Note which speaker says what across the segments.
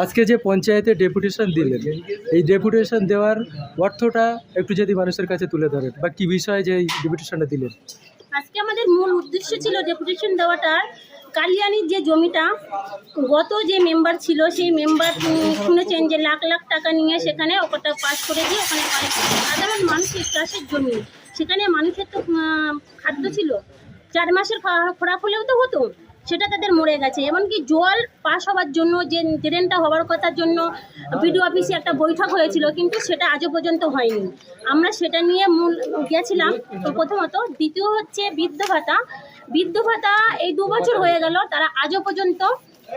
Speaker 1: আজকে যে পঞ্চায়েতে ডেপুটেশন দিলেন, এই ডেপুটেশন দেওয়ার অর্থটা একটু যদি মানুষের কাছে তুলে ধরেন, বা কি বিষয়ে যে এই ডেপুটেশনটা দিলেন?
Speaker 2: আজকে আমাদের মূল উদ্দেশ্য ছিল ডেপুটেশন দেওয়াটার। কালিয়ানির যে জমিটা, গত যে মেম্বার ছিল, সেই মেম্বার শুনেছেন যে লাখ লাখ টাকা নিয়ে সেখানে ওটা পাস করে দিয়ে ওখানে সাধারণ মানুষের চাষের জমি, সেখানে মানুষের তো খাদ্য ছিল। চার মাসের খোরাক হলেও তো হতো। সেটা তাদের মরে গেছে। এমনকি জল পাস হওয়ার জন্য, যে ড্রেনটা হওয়ার কথার জন্য বিডিও অফিসে একটা বৈঠক হয়েছিল, কিন্তু সেটা আজও পর্যন্ত হয়নি। আমরা সেটা নিয়ে মূল গিয়েছিলাম তো প্রথমত। দ্বিতীয় হচ্ছে বৃদ্ধ ভাতা। বৃদ্ধ ভাতা এই দু বছর হয়ে গেল, তারা আজও পর্যন্ত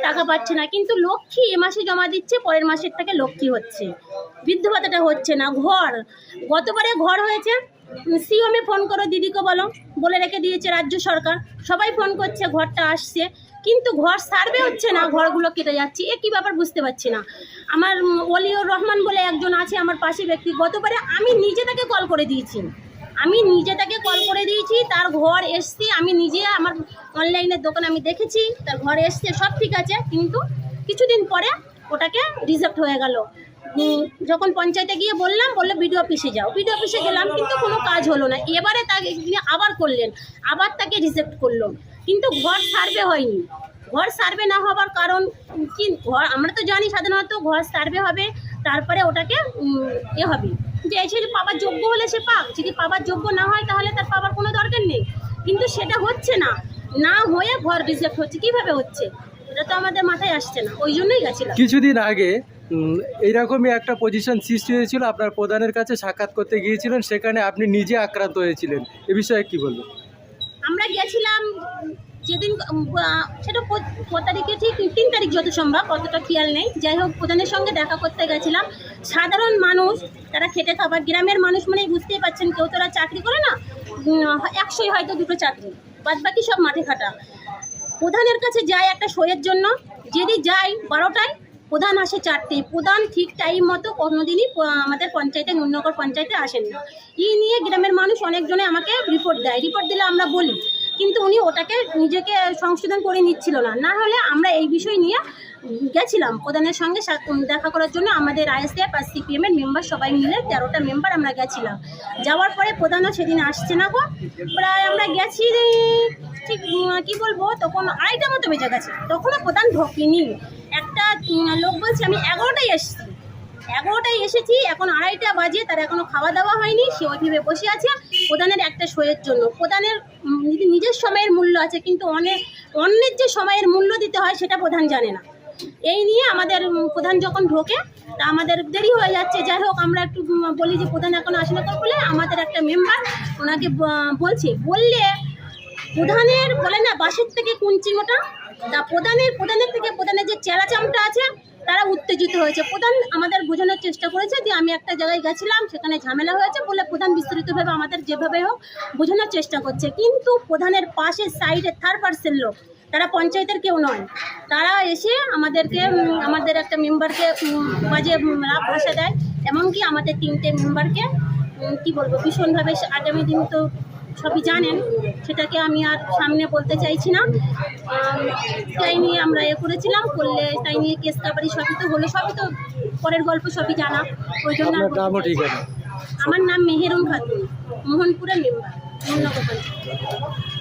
Speaker 2: টাকা পাচ্ছে না। কিন্তু লক্ষ্মী এ মাসে জমা দিচ্ছে, পরের মাসের থেকে লক্ষ্মী হচ্ছে। বৃদ্ধ ভাতাটা হচ্ছে না, ঘর। গতবারে ঘর হয়েছে সিওমে ফোন করো দিদিকে বলো। বলে রেখে দিয়েছে রাজ্য সরকার। সবাই ফোন করছে ঘরটা আসছে। কিন্তু ঘর সার্ভে হচ্ছে না ঘরগুলো কেটে যাচ্ছে। এ কী ব্যাপার বুঝতে পারছি না। আমার উম, ওলিউর রহমান বলে একজন আছে আমার পাশে ব্যক্তি। গতবারে আমি নিজে তাকে কল করে দিয়েছি। আমি নিজে তাকে কল করে দিয়েছি তার ঘর এসছি আমি নিজে আমার অনলাইনের দোকান আমি দেখেছি তার ঘর এসছে সব ঠিক আছে। কিন্তু কিছুদিন পরে ওটাকে রিজেক্ট হয়ে গেল। যখন পঞ্চায়েতে গিয়ে বললাম, বলল বিডিও অফিসে যাও। বিডিও অফিসে গেলাম, কিন্তু কোনো কাজ হলো না। এবারে তাকে তিনি আবার করলেন। আবার তাকে রিজেক্ট করল। কিন্তু ঘর সার্ভে হয়নি। ঘর সার্ভে না হওয়ার কারণ কি? ঘর, আমরা তো জানি সাধারণত ঘর সার্ভে হবে, তারপরে ওটাকে এ হবে। যে সে পাবার যোগ্য হলে সে পাক। যদি পাবার যোগ্য না হয় তাহলে তার পাবার কোনো দরকার নেই। কিন্তু সেটা হচ্ছে না। না হয়ে ঘর রিজেক্ট হচ্ছে। কীভাবে হচ্ছে? এটা তো আমাদের মাথায় আসছে না। ওই জন্যই গেছিলাম।
Speaker 1: কিছুদিন আগে এইরকমই একটা পজিশন সৃষ্টি হয়েছিল। আপনার প্রধানের কাছে সাক্ষাৎ করতে গিয়েছিলেন, সেখানে আপনি নিজে আক্রান্ত হয়েছিলেন। এ বিষয়ে কি বলবেন?
Speaker 2: আমরা গেছিলাম যেদিন সেটা ক- তারিখে ঠিক তিন তারিখ যত সম্ভব, অতটা খেয়াল নেই। যাই হোক, প্রধানের সঙ্গে দেখা করতে গেছিলাম। সাধারণ মানুষ, তারা খেটে খাবার, গ্রামের মানুষ মানে বুঝতেই পারছেন, কেউ তোরা চাকরি করে না একশোই হয়তো দুটো চাকরি বাদ বাকি সব মাঠে খাটা। প্রধানের কাছে যায় একটা শোয়ের জন্য যদি যাই, বারোটায় প্রধান আসে চারটে প্রধান ঠিক টাইম মতো কোনোদিনই আমাদের পঞ্চায়েতে নুন্নগর পঞ্চায়েতে আসেন না ই নিয়ে গ্রামের মানুষ অনেকজনে আমাকে রিপোর্ট দেয়। রিপোর্ট দিলে আমরা বলি, কিন্তু উনি ওটাকে নিজেকে সংশোধন করে নিচ্ছিল না। না হলে আমরা এই বিষয় নিয়ে গেছিলাম প্রধানের সঙ্গে দেখা করার জন্য। আমাদের আইএসএফ আর সিপিএমের মেম্বার সবাই মিলে তেরোটা মেম্বার আমরা গেছিলাম। যাওয়ার পরে প্রধানও সেদিন আসছে না গো। প্রায় আমরা গেছি ঠিক কি বলব, তখন আড়াইটা মতো বেজে গেছে। তখনও প্রধান ঢোকেনি। একটা লোক বলছে, আমি এগারোটায় এসেছি। এগারোটায় এসেছি, এখন আড়াইটা বাজে, তার এখনও খাওয়া দাওয়া হয়নি, সে ওইভাবে বসে আছে। প্রধানের একটা শোয়ের জন্য। প্রধানের নিজের সময়ের মূল্য আছে, কিন্তু অনেক অন্যের যে সময়ের মূল্য দিতে হয়, সেটা প্রধান জানে না। এই নিয়ে আমাদের প্রধান যখন ঢোকে, তা আমাদের দেরি হয়ে যাচ্ছে। যাই হোক, আমরা একটু বলি যে, প্রধান এখন আসলে তো বলে আমাদের একটা মেম্বার ওনাকে বলছে, বললে প্রধানের বলে না বাসের থেকে কুঞ্চিঙ্গটা তা প্রধানের প্রধানের থেকে প্রধানের যে চেরা চামটা আছে, তারা উত্তেজিত হয়েছে। প্রধান আমাদের বোঝানোর চেষ্টা করেছে যে আমি একটা জায়গায় গেছিলাম, সেখানে ঝামেলা হয়েছে বলে প্রধান বিস্তারিতভাবে আমাদের যেভাবে হোক বোঝানোর চেষ্টা করছে। কিন্তু প্রধানের পাশে সাইডে থার্ড পার্সেন লোক, তারা পঞ্চায়েতের কেউ নয়। তারা এসে আমাদেরকে আমাদের একটা মেম্বারকে বাজে রাগ ভাষা দেয়। এমনকি আমাদের তিনটে মেম্বারকে কি বলব, ভীষণভাবে আগামী দিন তো সবই জানেন সেটাকে আমি আর সামনে বলতে চাইছি না। তাই নিয়ে আমরা এ করেছিলাম করলে তাই নিয়ে কেস কাবারি সবই তো হলো সবই তো পরের গল্প সবই জানা। ওই জন্য আমার নাম মেহেরুন খাতুন মোহনপুরের মেম্বার পঞ্চায়েত।